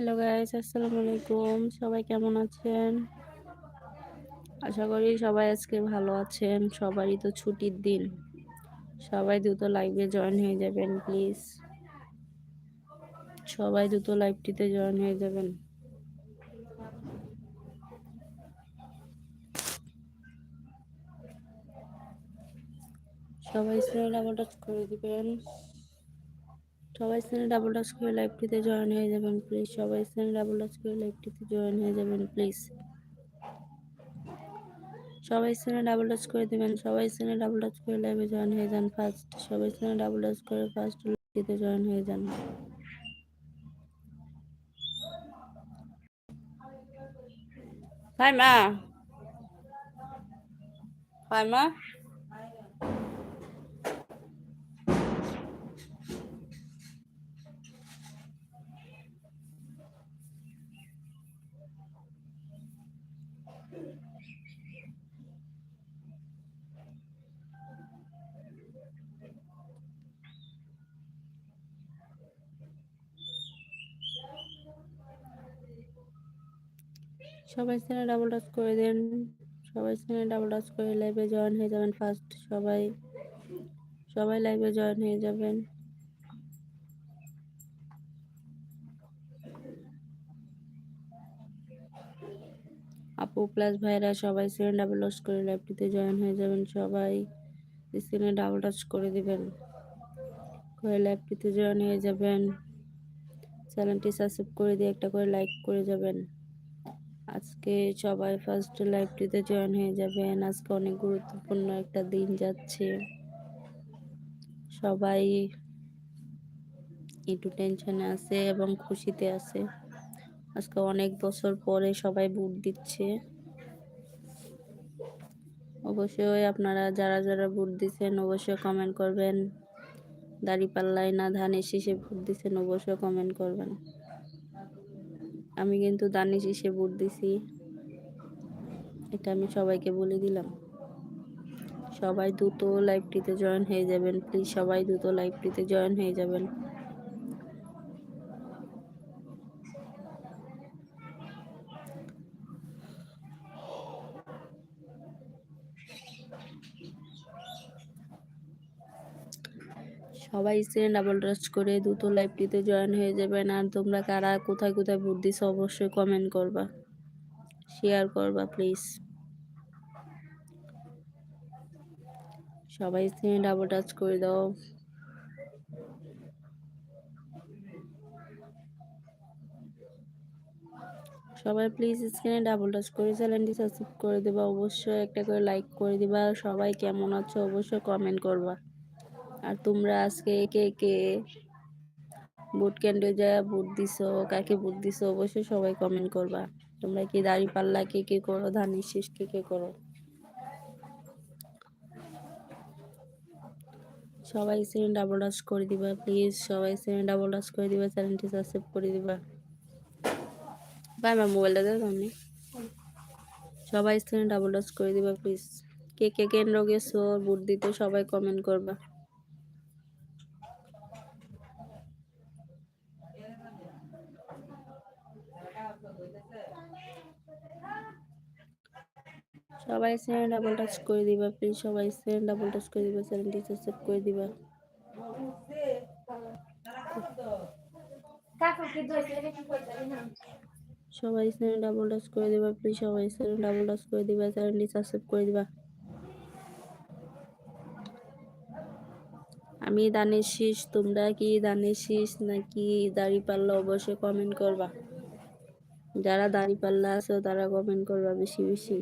Hello guys আসসালামু আলাইকুম সবাই কেমন আছেন আশা করি সবাই আজকে ভালো আছেন সবারই তো ছুটির দিন সবাই দ্রুত লাইভে জয়েন হয়ে যাবেন প্লিজ সবাই দ্রুত লাইভটিতে জয়েন হয়ে যাবেন সবাই টাচ করে দিবেন সবাই স্ক্রিনে ডাবল টাচ করে লাইভটিতে জয়েন হয়ে যাবেন প্লিজ সবাই স্ক্রিনে ডাবল টাচ করে লাইভটিতে জয়েন হয়ে যাবেন প্লিজ সবাই স্ক্রিনে ডাবল টাচ করে দিবেন, সবাই স্ক্রিনে ডাবল টাচ করে লাইভে জয়েন হয়ে যান ফার্স্ট সবাই স্ক্রিনে ডাবল টাচ করে ফার্স্ট লাইভটিতে জয়েন হয়ে যান। হাই মা সবাই স্ক্রিনে ডাবল টাচ করে দেন। সবাই স্ক্রিনে ডাবল টাচ করে লাইভে জয়েন হয়ে যাবেন ফার্স্ট। সবাই সবাই লাইভে জয়েন হয়ে যাবেন। আপু প্লাস ভাইরা সবাই স্ক্রিনে ডাবল টাচ করে লাইভটিতে জয়েন হয়ে যাবেন। সবাই স্ক্রিনে ডাবল টাচ করে দিবেন। করে লাইভটিতে জয়েন হয়ে যাবেন। চ্যানেলটি সাবস্ক্রাইব করে দিয়ে একটা করে লাইক করে যাবেন। আজকে সবাই ফার্স্ট লাইভটিতে জয়েন হয়ে যাবেন। আজকে অনেক গুরুত্বপূর্ণ একটা দিন যাচ্ছে। সবাই একটু টেনশনে আছে এবং খুশিতে আছে। আজকে অনেক বছর পরে সবাই বুট দিচ্ছে। অবশ্যই আপনারা যারা যারা বুট দিচ্ছেন অবশ্যই কমেন্ট করবেন। দাড়ি পাল্লায় না ধানের শীষে ভোট দিচ্ছেন অবশ্যই কমেন্ট করবেন। আমি কিন্তু দানিশ এসে ভোট দিছি। এটা আমি সবাইকে বলে দিলাম। সবাই দ্রুত লাইভটিতে জয়েন হয়ে যাবেন। প্লিজ সবাই দ্রুত লাইভটিতে জয়েন হয়ে যাবেন। সবাই স্ক্রিনে ডাবল টাচ করে দ্রুত লাইভটিতে জয়েন হয়ে যাবেন। আর তোমরা কারা, কোথায় কোথায় ভোট দিছো অবশ্যই কমেন্ট করবা। শেয়ার করবা প্লিজ সবাই স্ক্রিনে ডাবল টাচ করে দাও। সবাই প্লিজ স্ক্রিনে ডাবল টাচ করে চ্যানেলটি সাবস্ক্রাইব করে দেবা। অবশ্যই একটা করে লাইক করে দিবা। সবাই কেমন আছো অবশ্যই কমেন্ট করবা। আর তোমরা আজকে কে কে বুট ক্যান্ডে যা বুট দিছো, কাকে বুট দিছো, অবশ্যই সবাই কমেন্ট করবা। তোমরা কি দাড়ি পাল্লা কে কে করো, ধানের শীষ কে কে করো? সবাই সেন ডাবল টাচ করে দিবা প্লিজ সবাই সেন ডাবল টাচ করে দিবা, চ্যানেলটি সাবস্ক্রাইব করে দিবা। ভাই আমার মোবাইলটা দেবো আমি সবাই সেন ডাবল টাচ করে দিবা প্লিজ কে কে কেন্দ্র গেছো বুট দিতে সবাই কমেন্ট করবা। সবাই চ্যানেল ডাবল টাচ করে দিবা প্লিজ সবাই চ্যানেল ডাবল টাচ করে দিবা, চ্যানেলটি সাবস্ক্রাইব করে দিবা। সবাই চ্যানেল ডাবল টাচ করে দিবা প্লিজ সবাই চ্যানেল ডাবল টাচ করে দিবা, চ্যানেলটি সাবস্ক্রাইব করে দিবা। আমি দানের শীষ, তোমরা কি দানের শীষ নাকি দাড়ি পাল্লা অবশ্যই কমেন্ট করবা। যারা দাড়ি পাল্লা আছো তারা কমেন্ট করবা বেশি বেশি।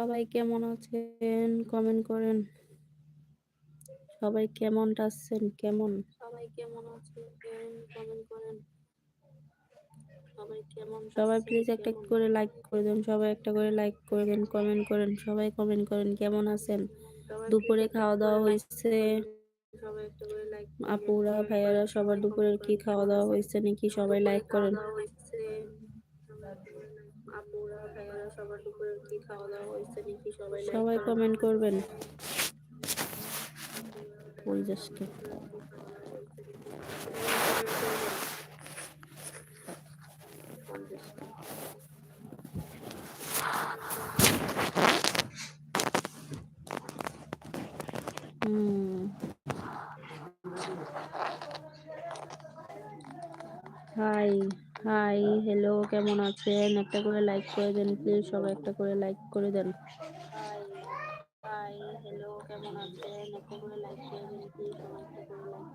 সবাই কেমন আছেন? কমেন্ট করেন। সবাই কেমন আছেন? কেমন? সবাই কেমন আছেন? কমেন্ট করেন। সবাই কেমন সবাই প্লিজ একটা করে লাইক করে দেন। সবাই একটা করে লাইক করে দেন কমেন্ট করেন। সবাই কমেন্ট করেন কেমন আছেন? দুপুরে খাওয়া দাওয়া হয়েছে। আপুরা ভাইয়ারা সবার দুপুরের কি খাওয়া দাওয়া হয়েছে নাকি? সবাই লাইক করেন। সবাই কমেন্ট করবেন। ওই যাসকে হুম। হাই হ্যালো কেমন আছেন? একটা করে লাইক করে দেন প্লিজ সবাই একটা করে লাইক করে দেন। হাই হ্যালো কেমন আছেন? একটা করে লাইক করে দেন প্লিজ সবাই একটা করে লাইক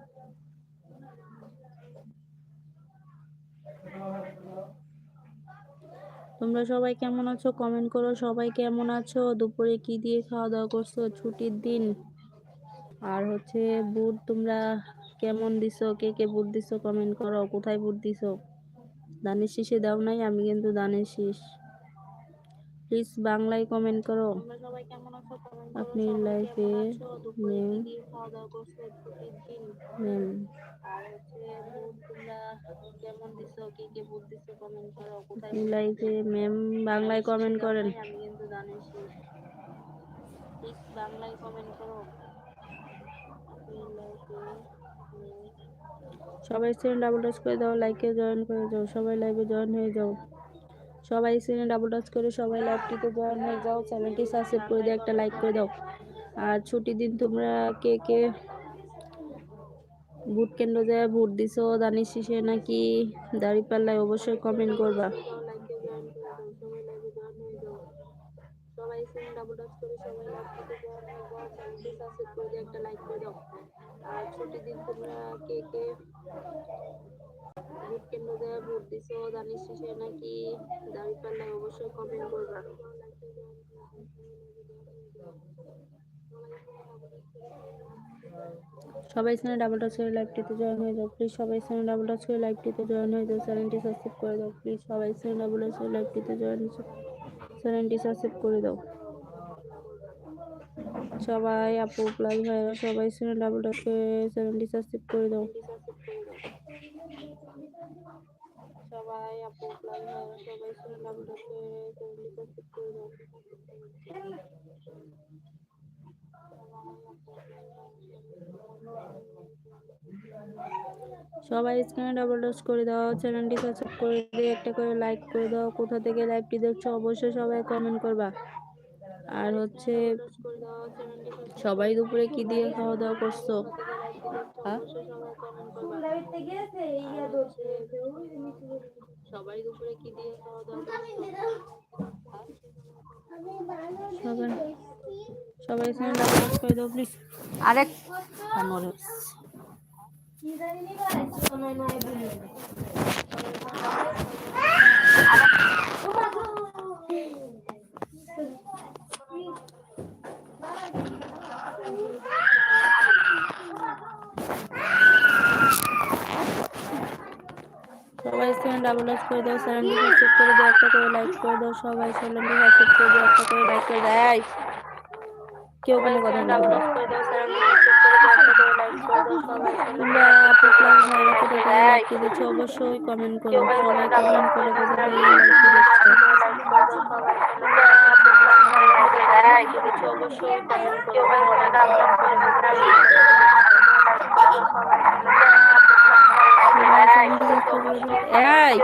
তোমরা সবাই কেমন আছো? কমেন্ট করো সবাই কেমন আছো? দুপুরে কি দিয়ে খাওয়া দাওয়া করছ? ছুটির দিন? আর হচ্ছে বুট তোমরা কেমন দিছো? কে কে বুট দিছো? কমেন্ট করো কোথায় বুট দিছো? দানের শীষে দাও নাই আমি কিন্তু দানের শীষ প্লিজ বাংলায় কমেন্ট করো আপনি লাইফে আপনি লাইফে ম্যাম বাংলায় কমেন্ট করেন। বাংলায় কমেন্ট করো। সবাই স্ক্রিনে ডাবল টাচ করে দাও লাইকে জয়েন করে যাও, সবাই লাইভে জয়েন হয়ে যাও। সবাই স্ক্রিনে ডাবল টাচ করে সবাই লাইভটিতে জয়েন হয়ে যাও চ্যানেলটি সাবস্ক্রাইব করে দিয়ে একটা লাইক করে দাও। আর ছুটির দিন তোমরা কে কে ভোট কেন্দ্র যায়, ভোট দিছো, দানিশ শীষে নাকি দাঁড়িপাল্লায় অবশ্যই কমেন্ট করবা। সবাই সবাই একটা লাইক করে দাও। আর ছুটির দিন তোমরা কে কে ভোট ভোট দিছো দানিশ শীষে নাকি দাঁড়িপাল্লায় অবশ্যই কমেন্ট করবা। সবাই এখানে ডাবল টাচ করে লাইভটিতে জয়েন হয়ে যাও প্লিজ সবাই এখানে ডাবল টাচ করে লাইভটিতে জয়েন হয়ে যাও, চ্যানেলটি সাবস্ক্রাইব করে দাও প্লিজ সবাই এখানে ডাবল টাচ করে লাইভটিতে জয়েন চ্যানেলটি সাবস্ক্রাইব করে দাও। সবাই আপু প্লাস ভাইরা সবাই এখানে ডাবল করে চ্যানেলটি সাবস্ক্রাইব করে দাও। সবাই দাও। সবাই স্ক্রিনে ডাবল টাচ করে দাও চ্যানেলটি সাবস্ক্রাইব করে দিয়ে একটা করে লাইক করে দাও। কোথা থেকে লাইভটি দেখছ অবশ্যই সবাই কমেন্ট করবা। আর হচ্ছে সবাই দুপুরে কি দিয়ে খাওয়া দাওয়া করছ? হ্যাঁ? সবাই দুপুরে কি দিয়ে খাওয়া দাওয়া সবাই সবাই এখানে ডাবল করে দাও প্লিজ আরেক কামড়ে সবাই স্ক্রিনে ডাবল টাচ করে দাও চ্যানেলটি সাবস্ক্রাইব করে দাও একটা করে লাইক করে দাও সবাই চ্যানেলটি সাবস্ক্রাইব করে দাও একটা করে লাইক করে দেয় কেউ কোনো কথা না তোমরা আপু প্লাস ভাইরা কোথা থেকে লাইকটি দিচ্ছ অবশ্যই কমেন্ট করো সবাই কমেন্ট করে দিচ্ছ অবশ্যই সাবস্ক্রাইব করে দাও এই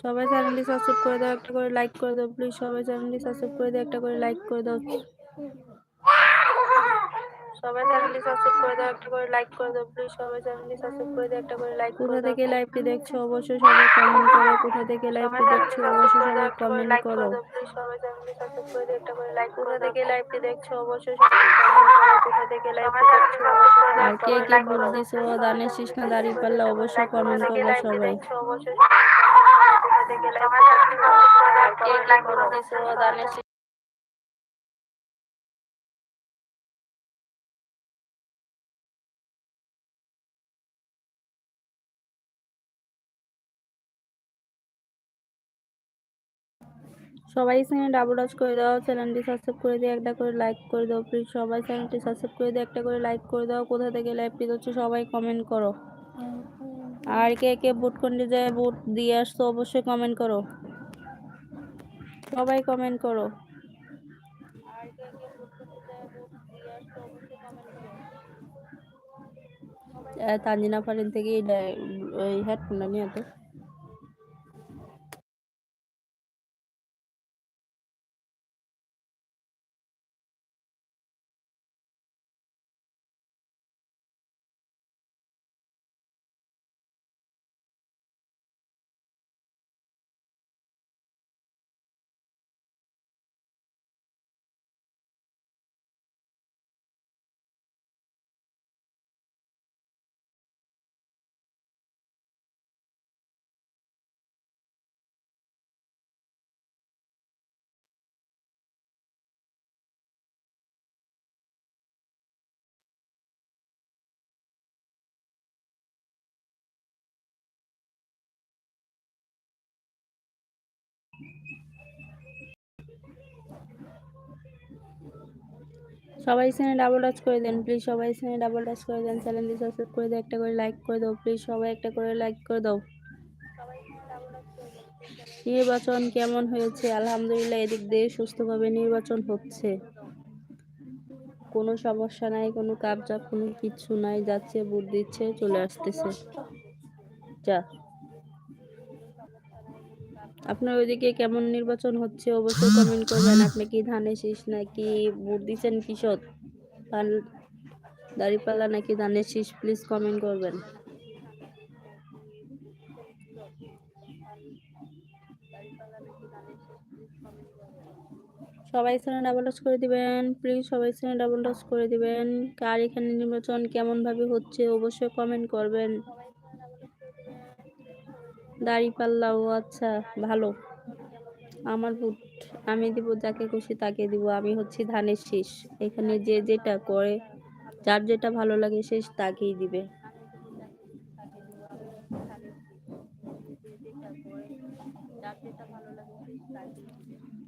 সবাই চ্যানেলটি সাবস্ক্রাইব করে দাও একটা করে লাইক করে দাও প্লিজ সবাই চ্যানেলটি সাবস্ক্রাইব করে দাও একটা করে লাইক করে দাও সবাই চ্যানেলটি সাবস্ক্রাইব করে দাও একটা করে লাইক করে দাও প্লিজ সবাই চ্যানেলটি সাবস্ক্রাইব করে দাও একটা করে লাইক কোথা থেকে লাইভটি দেখছ অবশ্যই সবাই কমেন্ট করো কোথা থেকে লাইভটি দেখছ অবশ্যই সবাই কমেন্ট করো প্লিজ সবাই চ্যানেলটি সাবস্ক্রাইব করে দাও একটা করে লাইক কোথা থেকে লাইভটি দেখছ অবশ্যই সবাই কমেন্ট করো কোথা থেকে লাইভটি দেখছ অবশ্যই কে কে ভোট দিছো না দাঁড়িয়ে পারলে অবশ্যই কমেন্ট করবে সবাই সবাই চ্যানেল ডাবল টাচ করে দাও চ্যানেলটি সাবস্ক্রাইব করে দিয়ে একটা করে লাইক করে দাও প্লিজ সবাই চ্যানেলটি সাবস্ক্রাইব করে দিয়ে একটা করে লাইক করে দাও। কোথা থেকে লাইভটি হচ্ছে সবাই কমেন্ট করো। আর কে কে কোনটি যায় ভোট দিয়ে আসতো অবশ্যই কমেন্ট করো। সবাই কমেন্ট করো। তানজিনা ফারিন থেকে হেডফোনটা নিয়ে তো সবাই চ্যানেল ডাবল টাচ করে দেন প্লিজ সবাই চ্যানেল ডাবল টাচ করে দেন চ্যানেলটি সাবস্ক্রাইব করে দাও, একটা করে লাইক করে দাও প্লিজ সবাই একটা করে লাইক করে দাও। নির্বাচন কেমন হয়েছে? আলহামদুলিল্লাহ, এদিক দিয়ে সুস্থভাবে নির্বাচন হচ্ছে। কোনো সমস্যা নাই, কোনো কাবজাব কোনো কিছু নাই, যাচ্ছে, ভোট দিচ্ছে, চলে আসতেছে। যা। আপনার ওইদিকে কেমন নির্বাচন হচ্ছে? অবশ্যই কমেন্ট করবেন। আপনি কি ধানের শীষ নাকি ভোট দিচ্ছেন কিশোর দাঁড়িপাল্লা নাকি ধানের শীষ? প্লিজ কমেন্ট করবেন। সবাই চ্যানেল ডাবল টাচ করে দিবেন। প্লিজ সবাই চ্যানেল ডাবল টাচ করে দিবেন। কার এখানে নির্বাচন কেমনভাবে হচ্ছে? অবশ্যই কমেন্ট করবেন। দাড়িপাল্লাও আচ্ছা ভালো। আমার বুট আমি দিব, যাকে খুশি তাকে দিব, আমি হচ্ছি ধানের শীষ। এখানে যে যেটা করে, যার যেটা ভালো লাগে সে তাকেই দিবে।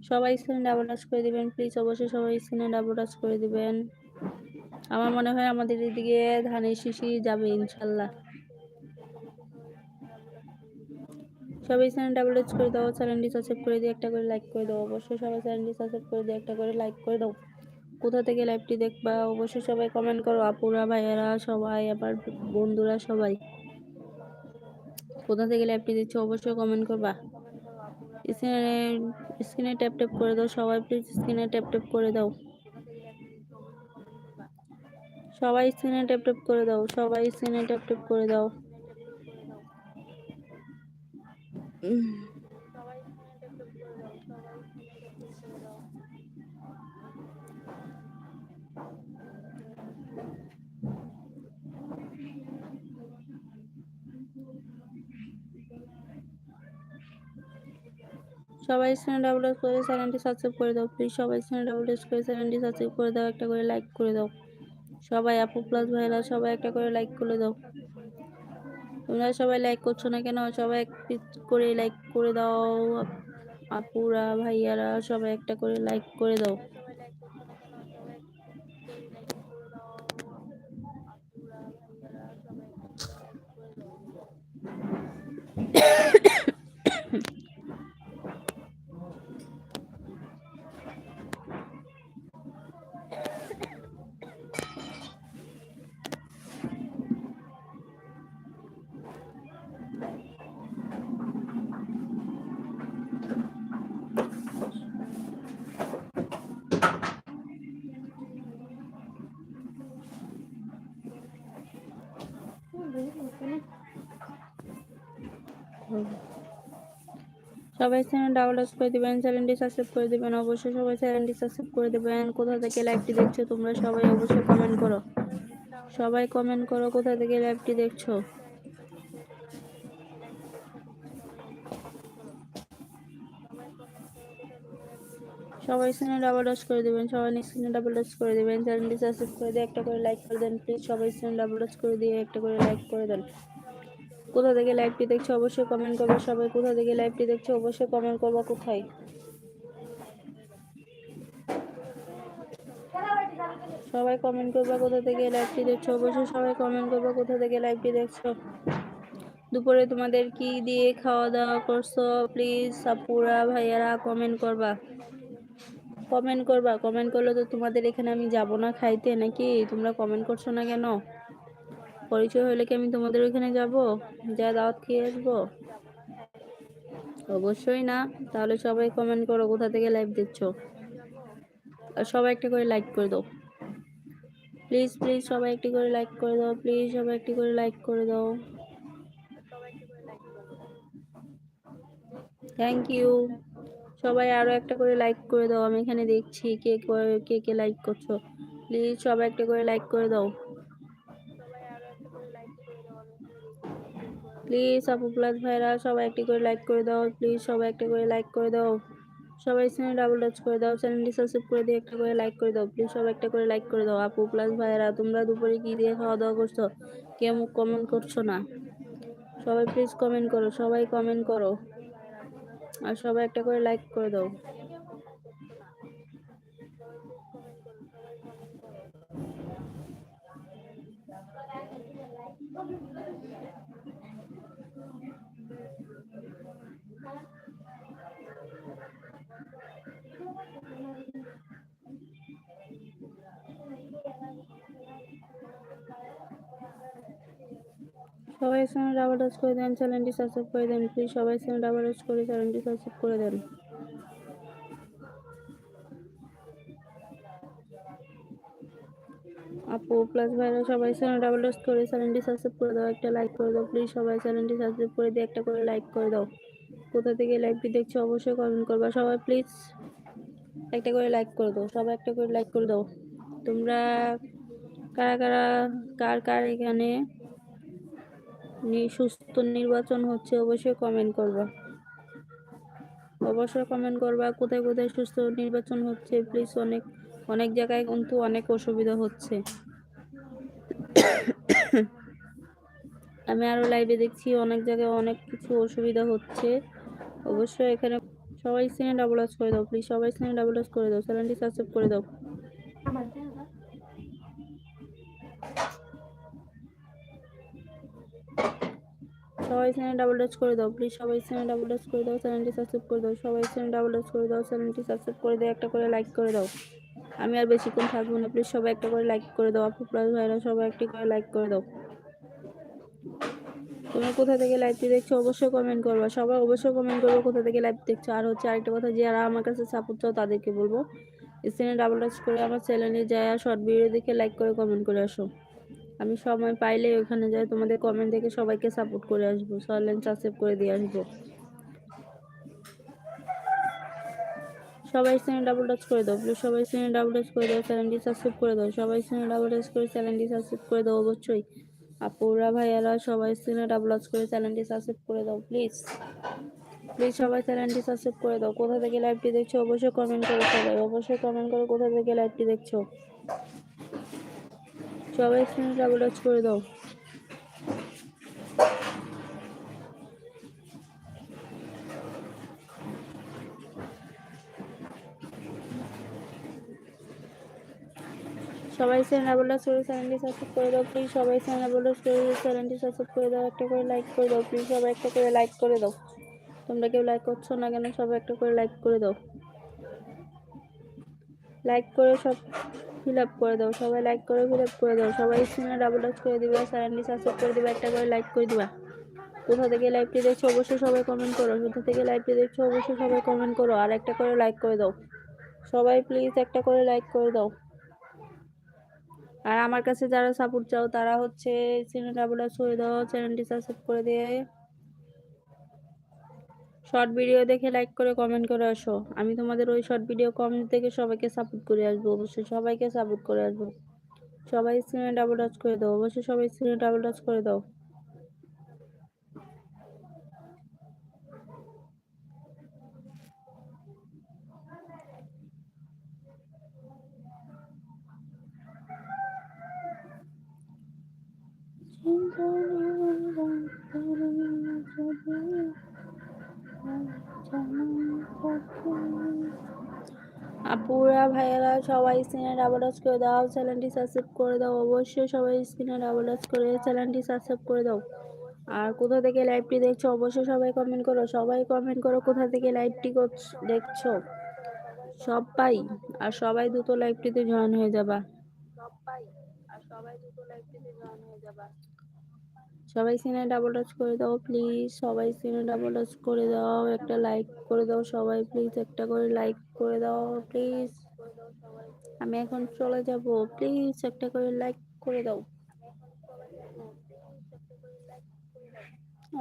সবাই স্ক্রিনে ডাবল টাচ করে দিবেন প্লিজ অবশ্যই সবাই স্ক্রিনে ডাবল টাচ করে দিবেন। আমার মনে হয় আমাদের এদিকে ধানের শিশি যাবে, ইনশাল্লাহ। সবাই চ্যানেল ডাবল টাচ করে দাও, চ্যানেলটি সাবস্ক্রাইব করে দিয়ে একটা করে লাইক করে দাও। অবশ্যই সবাই চ্যানেলটি সাবস্ক্রাইব করে দিয়ে একটা করে লাইক করে দাও। কোথা থেকে লাইভটি দেখবা? অবশ্যই সবাই কমেন্ট করো। আপুরা, ভাইয়েরা, সবাই, আবার বন্ধুরা, সবাই। কোথা থেকে লাইভটি দিচ্ছ অবশ্যই কমেন্ট করবা। স্ক্রিনে স্ক্রিনে ট্যাপ ট্যাপ করে দাও সবাই প্লিজ স্ক্রিনে ট্যাপ ট্যাপ করে দাও। সবাই স্ক্রিনে ট্যাপ ট্যাপ করে দাও, সবাই স্ক্রিনে ট্যাপ ট্যাপ করে দাও। সবাই চ্যানেল ডাবল করে চ্যানেলটি সাবস্ক্রাইব করে দাও প্লিজ সবাই চ্যানেল ডাবল করে চ্যানেলটি সাবস্ক্রাইব করে দাও, একটা করে লাইক করে দাও। সবাই আপু প্লাস ভাইরা, সবাই একটা করে লাইক করে দাও। তোমরা সবাই লাইক করছ না কেন? সবাই এক করে লাইক করে দাও আপুরা, ভাইয়ারা সবাই একটা করে লাইক করে দাও। সবাই চ্যানেল ডাউনলোড করে দিবেন চ্যানেলটি সাবস্ক্রাইব করে দিবেন, অবশ্যই সবাই চ্যানেলটি সাবস্ক্রাইব করে দিবেন। কোথা থেকে লাইভটি দেখছ তোমরা সবাই অবশ্যই কমেন্ট করো। সবাই কমেন্ট করো, কোথা থেকে লাইভটি দেখছ? সবাই চ্যানেল ডাবল টাচ করে দিবেন, সবাই স্ক্রিনে ডাবল টাচ করে দিবেন চ্যানেলটি সাবস্ক্রাইব করে দিয়ে একটা করে লাইক করে দেন প্লিজ সবাই চ্যানেল ডাবল টাচ করে দিয়ে একটা করে লাইক করে দেন। কোথা থেকে লাইভটি দেখছ অবশ্যই কমেন্ট করবে। সবাই কোথা থেকে লাইভটি দেখছ অবশ্যই কমেন্ট করব, কোথায়? সবাই কমেন্ট করবা কোথা থেকে লাইভটি দেখছ? অবশ্যই সবাই কমেন্ট করবা কোথা থেকে লাইভটি দেখছ? দুপুরে তোমাদের কি দিয়ে খাওয়া দাওয়া করছ? প্লিজ সাপুরা ভাইয়ারা কমেন্ট করবা। কমেন্ট করবা। কমেন্ট করলে তো তোমাদের এখানে আমি যাব না খাইতে নাকি? তোমরা কমেন্ট করছ না কেন? পরিচয় হলে কি আমি তোমাদের ওইখানে যাব? যা দাওয়াত খেয়ে আসব? অবশ্যই না। তাহলে সবাই কমেন্ট করো, কোথা থেকে লাইভ দেখছ? আর সবাই একটা করে লাইক করে দাও। প্লিজ প্লিজ সবাই একটি করে লাইক করে দাও। প্লিজ সবাই একটি করে লাইক করে দাও। থ্যাংক ইউ সবাই আরও একটা করে লাইক করে দাও। আমি এখানে দেখছি কে- কে কে লাইক করছ। প্লিজ সবাই একটা করে লাইক করে দাও। প্লিজ আপু প্লাস ভাইরা সবাই একটি করে লাইক করে দাও প্লিজ সবাই একটা করে লাইক করে দাও। সবাই চ্যানেল ডাবল টাচ করে দাও চ্যানেলটি সাবস্ক্রাইব করে দিয়ে একটা করে লাইক করে দাও প্লিজ সবাই একটা করে লাইক করে দাও। আপু প্লাস ভাইরা তোমরা দুপুরে কি দিয়ে খাওয়া দাওয়া করছ? কেউ কমেন্ট করছ না? সবাই প্লিজ কমেন্ট করো, সবাই কমেন্ট করো। আর সবাই একটা করে লাইক করে দাও। সবাই চ্যানেল ডাবল টাচ করে দেন চ্যানেলটি সাবস্ক্রাইব করে দেন প্লিজ সবাই চ্যানেল ডাবল টাচ করে চ্যানেলটি সাবস্ক্রাইব করে দেন। আপু প্লাস ভাইরা সবাই চ্যানেল ডাবল টাচ করে চ্যানেলটি সাবস্ক্রাইব করে দাও, একটা লাইক করে দাও প্লিজ সবাই চ্যানেলটি সাবস্ক্রাইব করে দিয়ে একটা করে লাইক করে দাও। কোথা থেকে লাইভটি দেখছ অবশ্যই কমেন্ট করবা। সবাই প্লিজ একটা করে লাইক করে দাও, সবাই একটা করে লাইক করে দাও। তোমরা কারা কারা, কার কার এখানে সুস্থ নির্বাচন হচ্ছে, অবশ্যই কমেন্ট করবা। অবশ্যই কমেন্ট করবা, কোথায় কোথায় সুস্থ নির্বাচন হচ্ছে প্লিজ অনেক অনেক জায়গায় কিন্তু অনেক অসুবিধা হচ্ছে। আমি আরও লাইভে দেখছি, অনেক জায়গায় অনেক কিছু অসুবিধা হচ্ছে। অবশ্যই এখানে সবাই সিনে ডাবল করে দাও প্লিজ সবাই সিনে ডাবল করে দাও, চ্যানেলটি সাবস্ক্রাইব করে দাও। সবাই চ্যানেল ডাবল টাচ করে দাও প্লিজ সবাই চ্যানেল ডাবল টাচ করে দাও, চ্যানেলটি সাবস্ক্রাইব করে দাও, সবাই চ্যানেল ডাবল টাচ করে দাও, চ্যানেলটি সাবস্ক্রাইব করে দাও, একটা করে লাইক করে দাও। আমি আর বেশিক্ষণ থাকব না প্লিজ সবাই একটা করে লাইক করে দাও আপু প্লাস ভাইরা সবাই একটি করে লাইক করে দাও। তোমরা কোথা থেকে লাইভটি দেখছ অবশ্যই কমেন্ট করবা, সবাই অবশ্যই কমেন্ট করব কোথা থেকে লাইভ দেখছ। আর হচ্ছে আরেকটা কথা, যারা আমার কাছে সাপোর্ট চাও তাদেরকে বলব স্ক্রিনে ডাবল টাচ করে আমার চ্যানেলে যায় আর শর্ট ভিডিও দেখে লাইক করে কমেন্ট করে আসো। আমি সময় পাইলে ওখানে যাই, তোমাদের কমেন্ট দেখে সবাইকে সাপোর্ট করে আসব। সরলেন সাবস্ক্রাইব করে দিয়ে আসব। সবাই চ্যানেল ডাবল টাচ করে দাও প্লিজ সবাই চ্যানেল ডাবল টাচ করে দাও চ্যানেলটি সাবস্ক্রাইব করে দাও। সবাই চ্যানেল ডাবল টাচ করে চ্যানেলটি সাবস্ক্রাইব করে দাও, অবশ্যই। আপুরা, ভাইয়ারা, সবাই চ্যানেল ডাবল টাচ করে চ্যানেলটি সাবস্ক্রাইব করে দাও প্লিজ প্লিজ সবাই চ্যানেলটি সাবস্ক্রাইব করে দাও। কোথা থেকে লাইভটি দেখছ, অবশ্যই কমেন্ট করো সবাই। অবশ্যই কমেন্ট করো কোথা থেকে লাইভটি দেখছ। সবাই চ্যানেল ডাবল টাচ করে দাও। সবাই ডাবল টাচ করে চ্যানেলটি সাবস্ক্রাইব করে দাও প্লিজ সবাই ডাবল টাচ করে চ্যানেলটি সাবস্ক্রাইব করে দাও, একটা করে লাইক করে দাও প্লিজ সবাই একটা করে লাইক করে দাও। তোমরা কেউ লাইক করছ না কেন, সবাই একটা করে লাইক করে দাও। লাইক করে সব ফিল আপ করে দাও, সবাই লাইক করে ফিল আপ করে দাও, সবাই চ্যানেল ডাবল টাচ করে দিবা চ্যানেলটি সাবস্ক্রাইব করে দিবা, একটা করে লাইক করে দিবা। কোথা থেকে লাইভটি দেখছ অবশ্যই সবাই কমেন্ট করো, কোথা থেকে লাইভটি দেখছ অবশ্যই সবাই কমেন্ট করো, আর একটা করে লাইক করে দাও। সবাই প্লিজ একটা করে লাইক করে দাও। আর আমার কাছে যারা সাপোর্ট চাও, তারা হচ্ছে চ্যানেল ডাবল টাচ করে দাও চ্যানেলটি সাবস্ক্রাইব করে দিয়ে। শর্ট ভিডিও দেখে লাইক করে কমেন্ট করে আসো। আমি তোমাদের ওই শর্ট ভিডিও কমেন্ট থেকে সবাইকে সাপোর্ট করে আসব। অবশ্যই সবাইকে সাপোর্ট করে আসব। সবাই স্ক্রিনে ডাবল টাচ করে দাও। অবশ্যই সবাই স্ক্রিনে ডাবল টাচ করে দাও। আপুরা, ভাইয়েরা, সবাই স্ক্রিনে ডাবল টাচ করে দাও চ্যানেলটি সাবস্ক্রাইব করে দাও। অবশ্যই সবাই স্ক্রিনে ডাবল টাচ করে চ্যানেলটি সাবস্ক্রাইব করে দাও। আর কোথা থেকে লাইভটি দেখছ, অবশ্যই সবাই কমেন্ট করো। সবাই কমেন্ট করো কোথা থেকে লাইভটি দেখছ। সবাই আর সবাই দ্রুত লাইভটিতে জয়েন হয়ে যাবা। সবাই আর সবাই দ্রুত লাইভটিতে জয়েন হয়ে যাবা। সবাই সিনে ডাবল টাচ করে দাও প্লিজ সবাই সিনে ডাবল টাচ করে দাও, একটা লাইক করে দাও সবাই প্লিজ একটা করে লাইক করে দাও প্লিজ আমি এখন চলে যাব প্লিজ একটা করে লাইক করে দাও।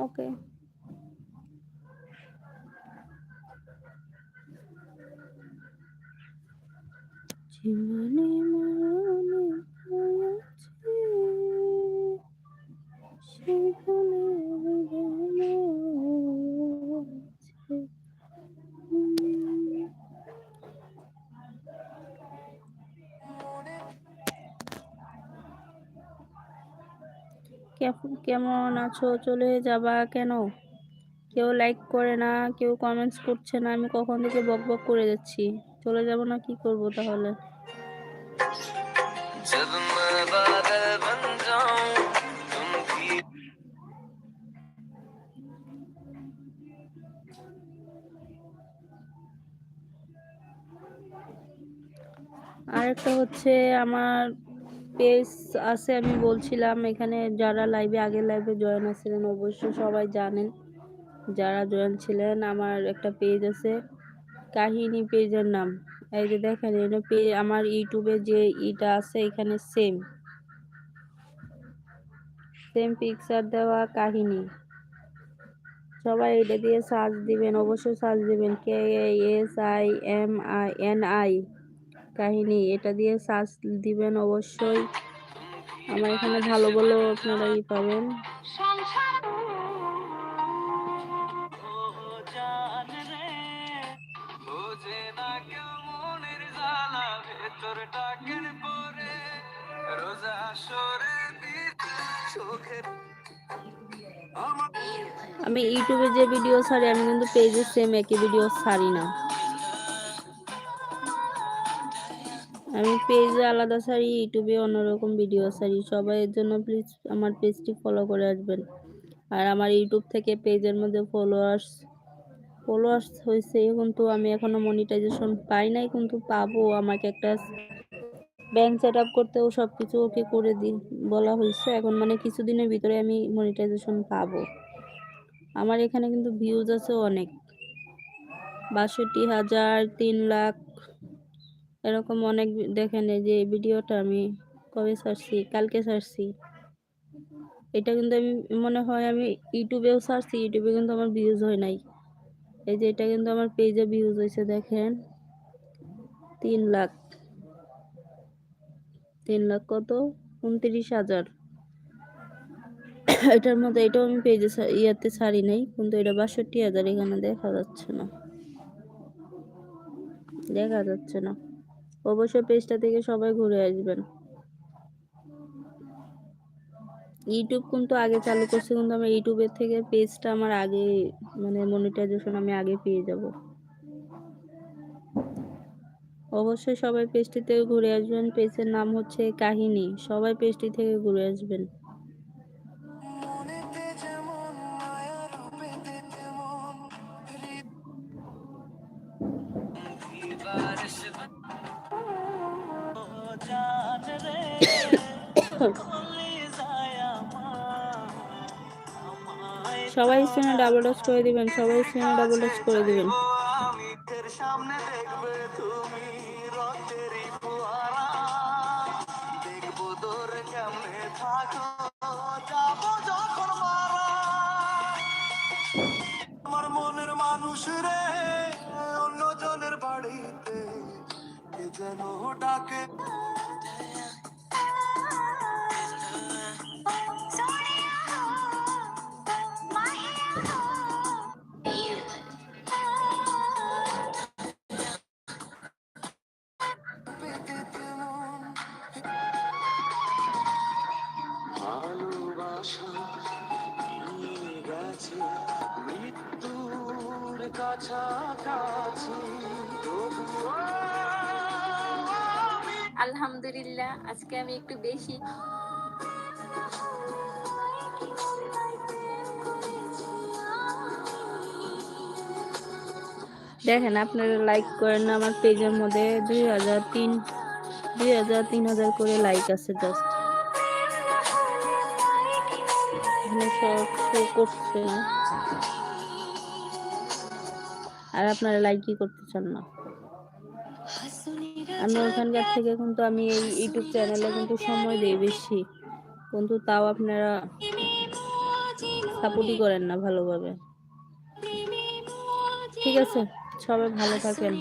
ওকে জীবনে কেমন আছো? চলে যাবা কেন? কেউ লাইক করে না, কেউ কমেন্টস করছে না, আমি কখন থেকে বক বক করে যাচ্ছি? চলে যাব না, কি করব তাহলে? আরেকটা হচ্ছে আমার পেজ আছে আমি বলছিলাম, এখানে যারা লাইভে আগের লাইভে জয়েন আছিলেন অবশ্যই সবাই জানেন। যারা জয়েন ছিলেন, আমার একটা পেজ আছে, কাহিনী পেজের নাম। এই যে দেখেন, এটা পেজ আমার ইউটিউবে যে ইটা আছে, এখানে সেম সেম পিকচার দেওয়া কাহিনী। সবাই এটা দিয়ে সার্চ দিবেন, অবশ্যই সার্চ দিবেন। K S I M I N I কাহিনী, এটা দিয়ে সার্চ দিবেন অবশ্যই। আমার এখানে ভালো ভালো আপনারা ই পাবেন। আমি ইউটিউবে যে ভিডিও ছাড়ি, আমি কিন্তু পেজে সেম একই ভিডিও ছাড়ি না। আমি পেজে আলাদা ছাড়ি ইউটিউবে অন্যরকম ভিডিও ছাড়ি সবাই এর জন্য প্লিজ আমার পেজটি ফলো করে আসবেন। আর আমার ইউটিউব থেকে পেজের মধ্যে ফলোয়ার্স ফলোয়ার্স হয়েছে কিন্তু আমি এখনও মনিটাইজেশন পাই নাই, কিন্তু পাবো। আমাকে একটা ব্যাংক সেট আপ করতেও সব কিছু ওকে করে দি, বলা হয়েছে। এখন মানে কিছুদিনের ভিতরে আমি মনিটাইজেশন পাবো। আমার এখানে কিন্তু ভিউজ আছে অনেক। বাষট্টি হাজার, তিন লাখ এরকম অনেক দেখেন এই যে ভিডিওটা আমি কবে ছাড়ছি কালকে ছাড়ছি এটা কিন্তু আমি মনে হয় আমি ইউটিউবেও ছাড়ছি ইউটিউবে কিন্তু আমার ভিউজ হয় নাই। এই যে এটা কিন্তু আমার পেজে ভিউজ হয়েছে দেখেন। তিন লাখ। তিন লাখ কত? উনত্রিশ হাজার। এটার মধ্যে এটাও আমি পেজে ইয়াতে ছাড়ি নাই, কিন্তু এটা বাষট্টি হাজার এখানে দেখা যাচ্ছে না। দেখা যাচ্ছে না। অবশ্যই পেজটা থেকে সবাই ঘুরে আসবেন। ইউটিউব কিন্তু আগে চালু করছে, কিন্তু আমার ইউটিউবের থেকে পেজটা আমার আগে মানে মনিটাইজেশন আমি আগে পেয়ে যাব। অবশ্যই সবাই পেজটিতে ঘুরে আসবেন। পেজের নাম হচ্ছে কাহিনী। সবাই পেজটি থেকে ঘুরে আসবেন। সবাই স্ক্রিনে ডাবল টাচ করে দিবেন, সবাই স্ক্রিনে ডাবল টাচ করে দিবেন। দেখবে তুমি দেখব যাব মনের মানুষ রে অন্য জনের বাড়িতে যেন ডাকে আলহামদুলিল্লাহ, আজকে আমি একটু বেশি। দেখেন, আপনারা লাইক করেন, আমার পেজের মধ্যে দুই হাজার তিন, দুই হাজার তিন হাজার করে লাইক আছে জাস্ট করছে। আর আপনারা লাইকই করতে চান না। আমি ওখানকার থেকে কিন্তু আমি এই ইউটিউব চ্যানেলে কিন্তু সময় দিই বেশি। কিন্তু তাও আপনারা সাপোর্টই করেন না ভালোভাবে। ঠিক আছে? সবাই ভালো থাকেন।